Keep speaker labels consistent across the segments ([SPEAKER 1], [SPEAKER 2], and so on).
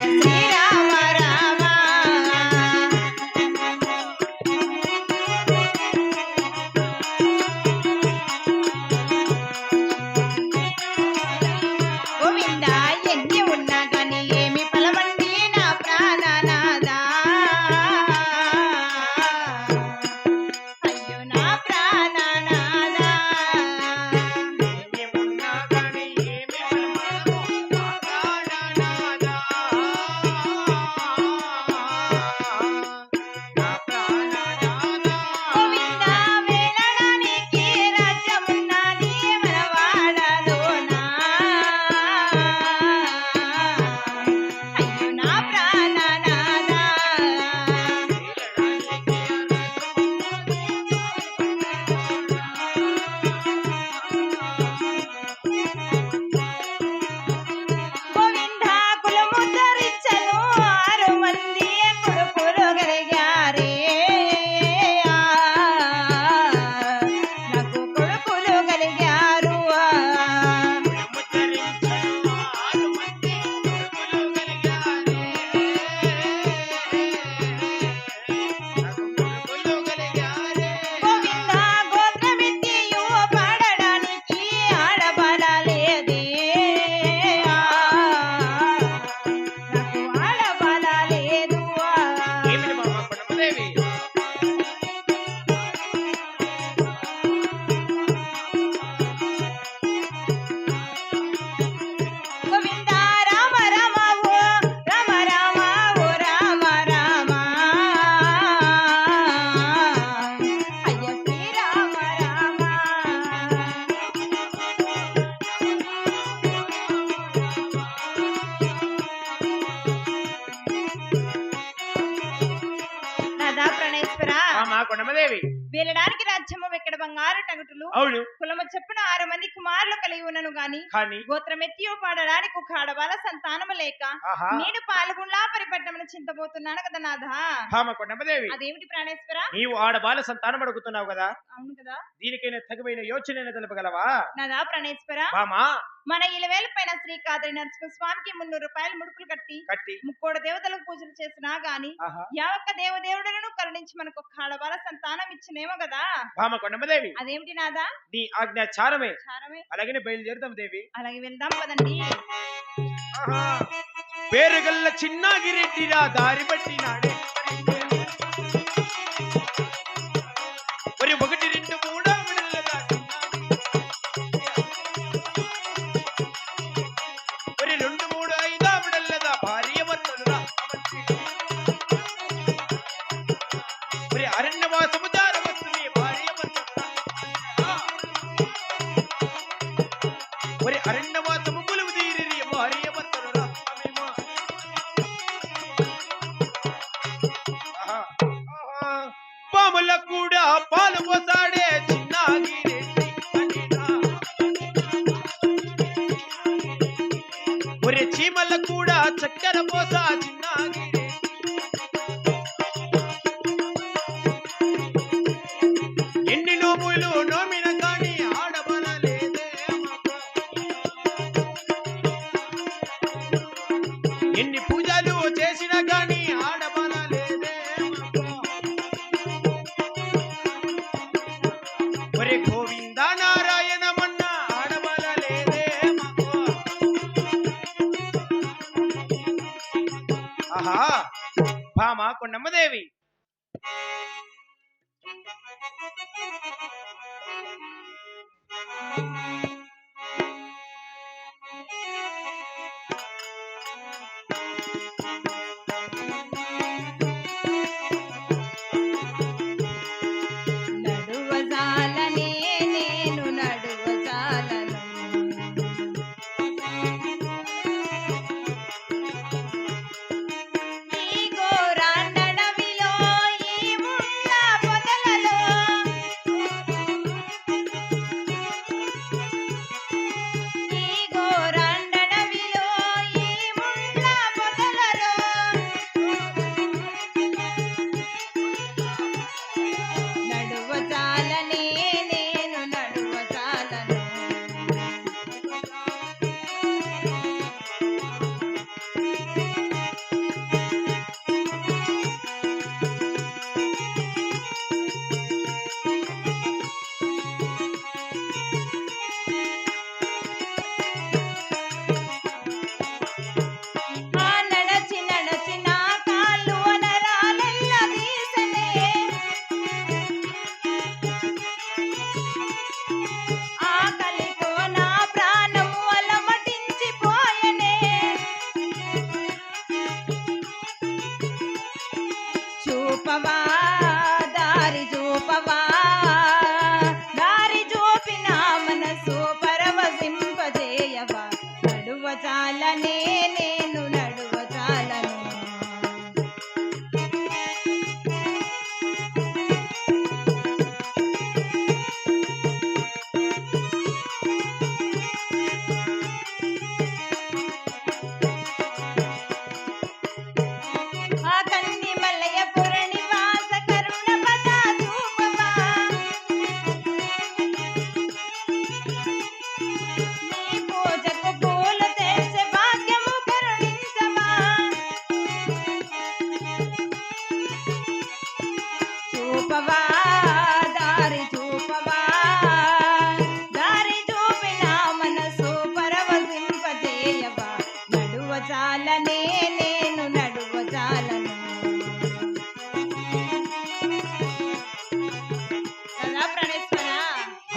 [SPEAKER 1] Thank
[SPEAKER 2] you. రాజ్యము ఇక్కడ బంగారు టగటులు
[SPEAKER 1] అవును.
[SPEAKER 2] కులము చెప్పున ఆరు మంది కుమారులు కలిగి ఉన్నను గాని
[SPEAKER 1] కానీ
[SPEAKER 2] గోత్రమెత్తియు పాడడానికి ఒక ఆడవాళ్ళ సంతానము లేక నేను పాల్గొండా పరిపట్టణమును చింతపోతున్నాను కదా నాథ.
[SPEAKER 1] భామ కొనమదేవి
[SPEAKER 2] అదేమిటి ప్రాణేశ్వర?
[SPEAKER 1] నీవు ఆడబాల సంతానం అడుగుతున్నావు కదా.
[SPEAKER 2] అవును కదా.
[SPEAKER 1] దీనికైనా తగిన యోచన తెలుపగలవా?
[SPEAKER 2] నాదా ప్రాణేశ్వర
[SPEAKER 1] బామా
[SPEAKER 2] మన ఇలవేల పైన శ్రీకాద్రి నరసింహ స్వామికి మున్నూరు రూపాయలు ముడుకులు కట్టి
[SPEAKER 1] కట్టి.
[SPEAKER 2] ముక్కోడు దేవతలకు పూజలు చేసినా గాని యావక్క దేవదేవుడులను కరుణించి మనకు ఒక ఆడవాళ్ళ సంతానం ఇచ్చినేమో కదా.
[SPEAKER 1] భామ కొండమ్మదేవి
[SPEAKER 2] అదేమిటి నాదా
[SPEAKER 1] నీ ఆజ్ఞాచారమే
[SPEAKER 2] చారమే.
[SPEAKER 1] అలాగనే బయలుదేరుతాం దేవి.
[SPEAKER 2] అలాగే వెళ్దాం పదండి.
[SPEAKER 1] ఆహా. పేరుగల్ల చిన్నాగిరెడ్డిరా దారి బట్టి పాముల కూడా పాలు పోసాడే చిన్నాగిరెడ్డి ఒరే చీమల కూడా చక్కెర పోసా చిన్నాగిరెడ్డి ఎన్ని నోములు నోమిన కానీ ఆడబలలేదే మాకు. ఎన్ని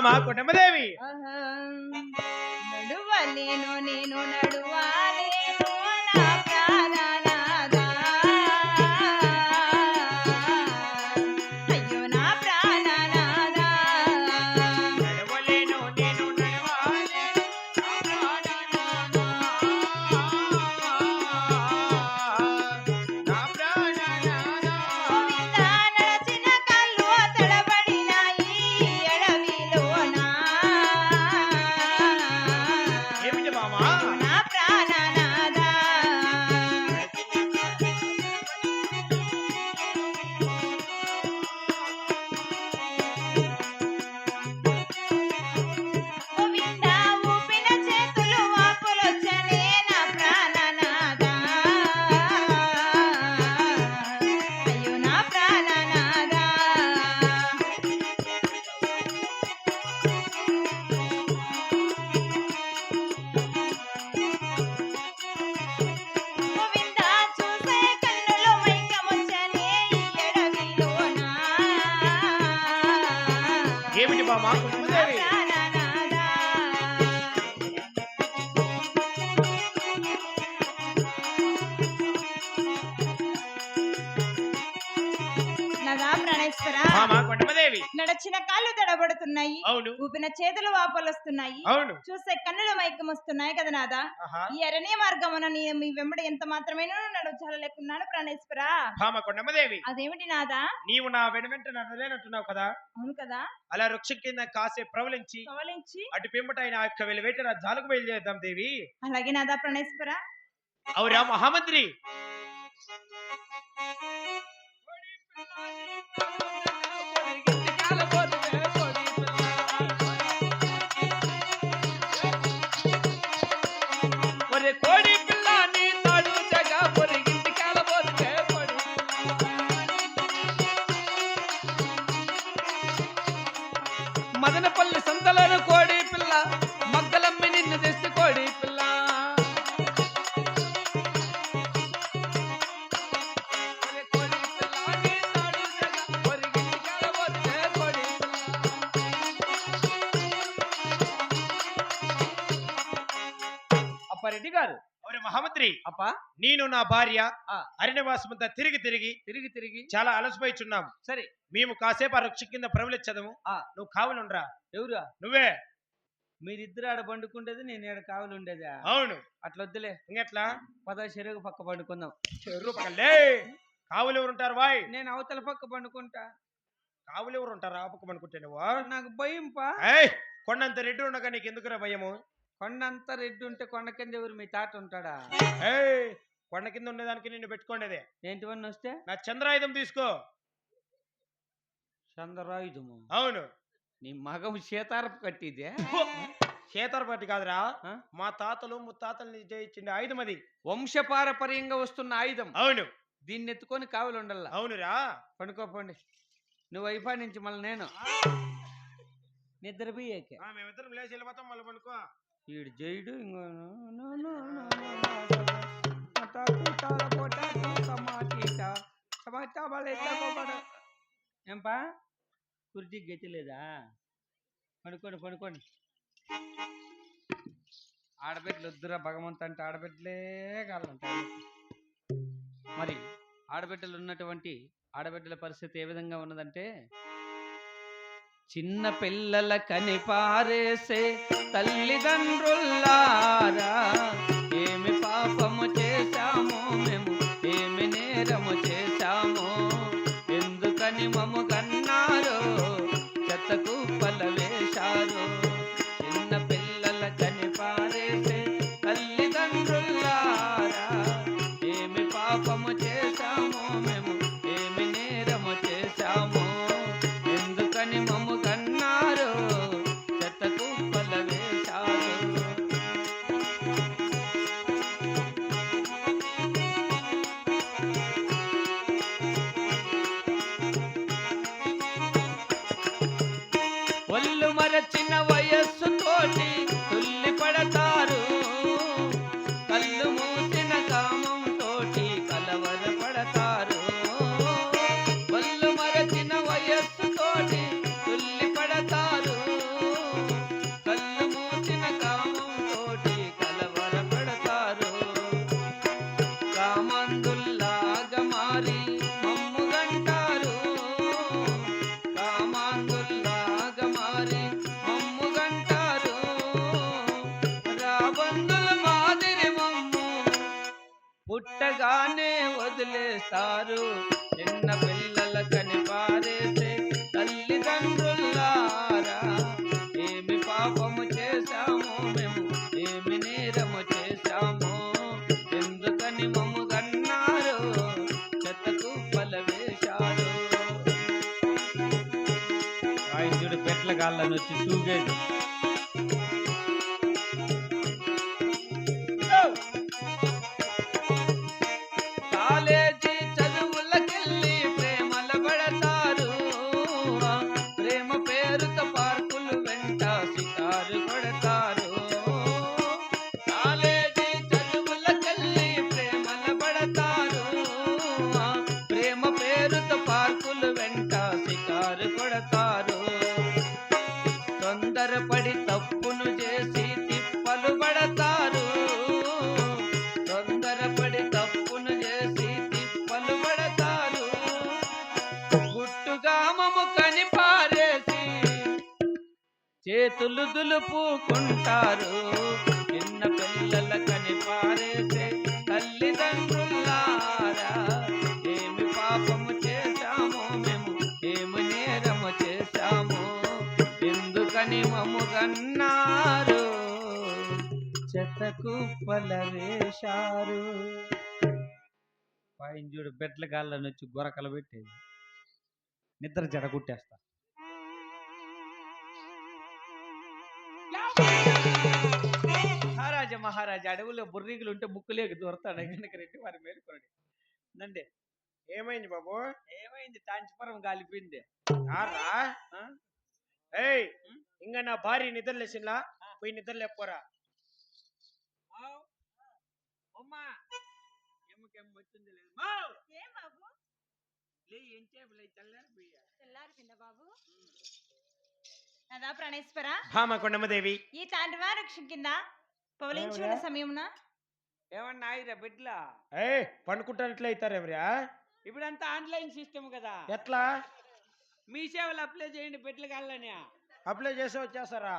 [SPEAKER 1] భామ కుటుంబదేవి.
[SPEAKER 2] నడచిన కాళ్ళు తడబడుతున్నాయి.
[SPEAKER 1] అవును.
[SPEAKER 2] ఊపిన చేతులు వాపలొస్తున్నాయి.
[SPEAKER 1] అవును.
[SPEAKER 2] చూసే కన్నుల మైకం వస్తున్నాయి కదా నాదా. ఈ అరణ్య మార్గమున నీ మీ వెంబడి ఎంత మాత్రమేనో నడవచాలలేకున్నాను ప్రాణేశ్వర.
[SPEAKER 1] భామ కొండమ్మదేవి
[SPEAKER 2] అదేమిటి నాదా
[SPEAKER 1] నీవు నా వెనువెంట నడలేనంటున్నావు కదా?
[SPEAKER 2] అవును కదా.
[SPEAKER 1] అలా వృక్షం కింద కాసే ప్రవలించి
[SPEAKER 2] కవలించి
[SPEAKER 1] అటు పిమ్మట ఆయన యొక్క వెలువేట నా జాలకు బయలుదేద్దాం దేవి.
[SPEAKER 2] అలాగే నాదా ప్రాణేశ్వర.
[SPEAKER 1] అవురా మహామంత్రి.
[SPEAKER 3] ఒరే మదనపల్లి సంతలోని కోడి పిల్ల మగ్గలమ్మి నిన్ను తెస్తే కోడి పిల్ల. ఒరే కోడి పిల్ల నీ తాడు తెగ పొరిగింటి కాలబోతే కోడి అప్ప రెడ్డి గారు.
[SPEAKER 1] అవురే మహామంత్రి
[SPEAKER 3] అప్ప?
[SPEAKER 1] నేను నా భార్య
[SPEAKER 3] ఆ.
[SPEAKER 1] అరణ్యవాసమంతా తిరిగి తిరిగి
[SPEAKER 3] తిరిగి తిరిగి
[SPEAKER 1] చాలా అలసిపోయిచున్నాం.
[SPEAKER 3] సరే.
[SPEAKER 1] మేము కాసేపు ఆ వృక్షం కింద ప్రవలిచ్చదము
[SPEAKER 3] ఆ.
[SPEAKER 1] నువ్వు కావలుండ్రా.
[SPEAKER 3] ఎవరా?
[SPEAKER 1] నువ్వే.
[SPEAKER 3] మీరిద్దరు ఆడ పండుకుండేది నేను ఆడ కావాలి ఉండేదా
[SPEAKER 1] అవును.
[SPEAKER 3] అట్లా వద్దులే
[SPEAKER 1] ఇంకెట్లా?
[SPEAKER 3] పద చెరుగు పక్క పండుకుందాం.
[SPEAKER 1] చెర్రు పక్కలే కావులు ఎవరు ఉంటారు వాయ్?
[SPEAKER 3] నేను అవతల పక్క పండుకుంటా.
[SPEAKER 1] కావులు ఎవరు ఉంటారు ఆపకం అనుకుంటే నువ్వు?
[SPEAKER 3] నాకు భయం పా
[SPEAKER 1] ఏయ్! కొండంత రెడ్డి ఉండగా నీకు ఎందుకురా భయము?
[SPEAKER 3] కొండంతా రెడ్డి ఉంటే కొండ కింద ఎవరు మీ తాత ఉంటాడా?
[SPEAKER 1] ఏయ్! కొండ కింద ఉండేదానికి నిన్ను పెట్టుకోండేదే
[SPEAKER 3] ఏంటివన్నీ వస్తే
[SPEAKER 1] నా చంద్రాయుధం తీసుకో
[SPEAKER 3] చంద్రాయుధము
[SPEAKER 1] అవును
[SPEAKER 3] నీ మగం సీతారపు కట్టిదే
[SPEAKER 1] చేతరపాటి కాదురా? మా తాతలు ముత్తాతలు జయించిండే ఆయుధం అది
[SPEAKER 3] వంశపారపర్యంగా వస్తున్న ఆయుధం
[SPEAKER 1] అవును
[SPEAKER 3] దీన్ని ఎత్తుకొని కావులు ఉండల్లా
[SPEAKER 1] అవునురా
[SPEAKER 3] పండుకోపోండి నువ్వు అయిపోయి నుంచి మళ్ళీ నేను నిద్రపోయేకే
[SPEAKER 1] ఆ, మేమిద్దరం లేచి వెళ్ళిపోతాం మళ్ళీ పనుకో
[SPEAKER 3] ఈడు జైడు ఇంకో ను- ను- ను- ను- ను- ఏంపా? కుర్చీ గతి లేదా? పనుకోండి పనుకోండి ఆడబిడ్డలు వద్దురా భగవంతు అంటే ఆడబిడ్డలే కావాలంటారు మరి ఆడబిడ్డలు ఉన్నటువంటి ఆడబిడ్డల పరిస్థితి ఏ విధంగా ఉన్నదంటే చిన్న పిల్లల కని పారేసే తల్లిదండ్రులారా ఏమి పాపము చే వదిలేస్తారు చిన్న పిల్లల కని పారేసే తల్లిదండ్రులారా ఏమి పాపము చేశాము మేము ఏమి నేరము చేశాము ఎందుకని మమ్ము కన్నారు చెత్తకు వేశారు. ఆయన పెట్ల గాళ్ళని వచ్చి చేతులు దులుపుకుంటారు. చిన్న పిల్లల కని పారేసే తల్లిదండ్రులారా ఏమి పాపము చేశాము మేము ఏమి నేరము చేశాము ఎందుకని మము కన్నారు చెత్తకు పలవేశారు పైన చూడు బెట్ల గాళ్ళని వచ్చి గొరకలు పెట్టేది. నిద్ర జడ కుట్టేస్తా. మహారాజా మహారాజా అడవుల్లో బుర్రీగులు ఉంటే ముక్కులేక దూరతాడు కనుక రెడ్డి వారి మేలుకొనడి. నండి.
[SPEAKER 1] ఏమైంది బాబు?
[SPEAKER 3] ఏమైంది? తాంచిపురం గాలిపోయింది.
[SPEAKER 1] యారా
[SPEAKER 3] ఆ?
[SPEAKER 1] ఏయ్! ఇంక నా భార్య నిద్ర లేచిలా పోయి నిద్ర లేకపోరా
[SPEAKER 3] అమ్మా ఎమ్మకేం వచ్చింది లేదు మావ్!
[SPEAKER 2] ఏం బాబు?
[SPEAKER 3] లే ఏం చేపలు? తెల్లారిపోయా.
[SPEAKER 2] తెల్లారిపోయిందా బాబు? అదా ప్రాణేశ్వర?
[SPEAKER 1] భామ కొండమ్మదేవి
[SPEAKER 2] ఈ తాండ్రవా వృక్షం కింద? పవలించుకున్న
[SPEAKER 1] ఏమయ్యా?
[SPEAKER 2] సమయమున?
[SPEAKER 3] ఏమన్నా ఆయిరా బిడ్లా?
[SPEAKER 1] ఏయ్ పండుకుంటానట్లు అవుతారు ఎవరియా
[SPEAKER 3] ఇప్పుడంతా ఆన్లైన్ సిస్టమ్ కదా.
[SPEAKER 1] ఎట్లా?
[SPEAKER 3] మీ సేవలు అప్లై చేయండి బిడ్డలు కాళ్ళని.
[SPEAKER 1] అప్లై చేసి వచ్చేస్తారా?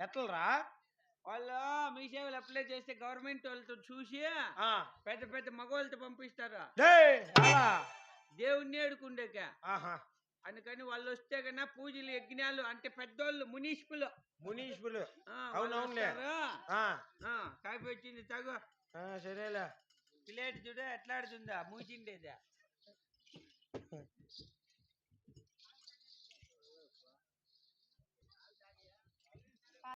[SPEAKER 1] ఎట్లరా?
[SPEAKER 3] వాళ్ళు మీ సేవలు అప్లై చేస్తే గవర్నమెంట్ వాళ్ళతో చూసి
[SPEAKER 1] ఆ.
[SPEAKER 3] పెద్ద పెద్ద మగవాళ్ళతో పంపిస్తారు? దేవుణ్ణి ఏడుకుండేక.
[SPEAKER 1] ఆహా.
[SPEAKER 3] అందుకని వాళ్ళు వస్తే కన్నా పూజలు యజ్ఞాలు అంటే పెద్దోళ్ళు మునీష్పులు
[SPEAKER 1] మునీష్పులు అవునవునులే.
[SPEAKER 3] కాఫీ వచ్చింది తగు.
[SPEAKER 1] సరేలే.
[SPEAKER 3] ప్లేట్ చూడ ఎట్లా ఆడుతుందా మూచిండేదా